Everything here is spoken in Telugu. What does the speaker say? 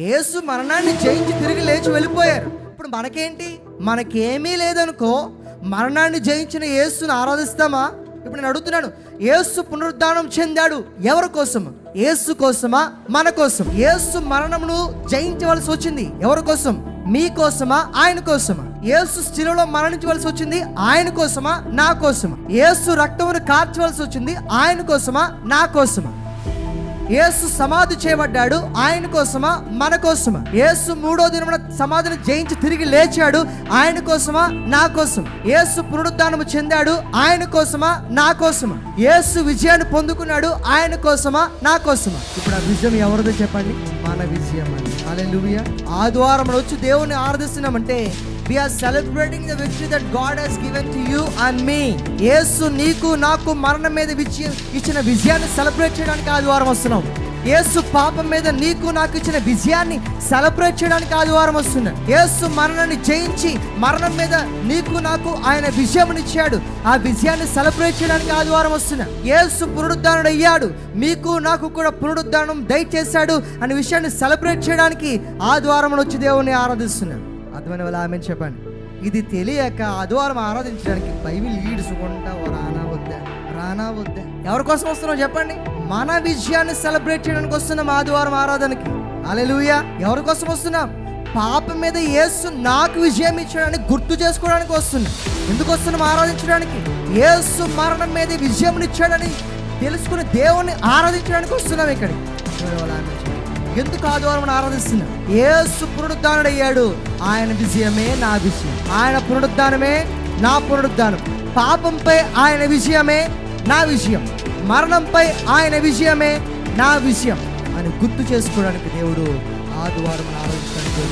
యేసు మరణాన్ని జయించి తిరిగి లేచి వెళ్ళిపోయారు. ఇప్పుడు మనకేంటి? మనకేమీ లేదనుకో మరణాన్ని జయించిన యేసును ఆరాధిస్తామా? ఇప్పుడు నేను అడుగుతున్నాను. యేసు పునరుద్ధానం చెందాడు ఎవరి కోసం యేసు కోసమా? మన కోసం. యేసు మరణమును జయించవలసి వచ్చింది ఎవరి కోసం? మీ కోసమా? ఆయన కోసమా? యేసు స్థిరలో మరణించవలసి వచ్చింది ఆయన కోసమా? నా కోసమా? యేసు రక్తమును కార్చవలసి వచ్చింది ఆయన కోసమా? నా కోసమా? యేసు సమాధి చేయబడ్డాడు. ఆయన కోసమా? మన కోసమా? యేసు మూడో దినమున సమాధిని జయించి తిరిగి లేచాడు. ఆయన కోసమా? నా కోసం. యేసు పునరుద్ధానము చెందాడు. ఆయన కోసమా? నా కోసమా? యేసు విజయాన్ని పొందుకున్నాడు. ఆయన కోసమా? నా కోసమా? ఇప్పుడు ఆ విజయం ఎవరిదో చెప్పండి. మన విజయం అండి హల్లెలూయా. ఆదివారం వచ్చి దేవుని ఆరాధిస్తున్నామంటే we are celebrating the victory that God has given to you and మీ యేసు నీకు నాకు మరణం మీద ఇచ్చిన విజయాన్ని సెలబ్రేట్ చేయడానికి ఆదివారం వస్తున్నాం. యేసు పాపం మీద నీకు నాకు ఇచ్చిన విజయాన్ని సెలబ్రేట్ చేయడానికి ఆదివారం వస్తున్నాం. యేసు మరణాన్ని జయించి మరణం మీద నీకు నాకు ఆయన విజయమునిచ్చాడు ఆ విజయాన్ని సెలబ్రేట్ చేయడానికి ఆదివారం వస్తున్నా. యేసు పునరుద్ధానుడు అయ్యాడు మీకు నాకు కూడా పునరుద్ధానం దయచేశాడు అనే విషయాన్ని సెలబ్రేట్ చేయడానికి ఆదివారం వచ్చి దేవుని ఆరాధిస్తున్నాను అర్థమైన వాళ్ళు ఆమె చెప్పండి. ఇది తెలియక ఆదివారం ఆరాధించడానికి బైబిల్ ఈడ్చుకుంటా ఓ రానా వద్దా రానా వద్దా. ఎవరి కోసం వస్తున్నాం చెప్పండి? మన విజయాన్ని సెలబ్రేట్ చేయడానికి వస్తున్నాం ఆదివారం ఆరాధనకి. అలెలుయా ఎవరి కోసం వస్తున్నాం? పాపం మీద యేసు నాకు విజయం ఇచ్చడానికి గుర్తు చేసుకోవడానికి వస్తున్నాం. ఎందుకు వస్తున్నాం ఆరాధించడానికి? యేసు మరణం మీద విజయం ఇచ్చాడని తెలుసుకుని దేవుణ్ణి ఆరాధించడానికి వస్తున్నాం ఇక్కడికి. ఎందుకు ఆదివారం ఆరాధిస్తున్నాం? యేసు పునరుద్ధానుడయ్యాడు. ఆయన విజయమే నా విజయం. ఆయన పునరుద్ధానమే నా పునరుద్ధానం. పాపంపై ఆయన విజయమే నా విజయం. మరణంపై ఆయన విజయమే నా విజయం అని గుర్తు చేసుకోవడానికి దేవుడు ఆదివారం ఆరాధించడానికి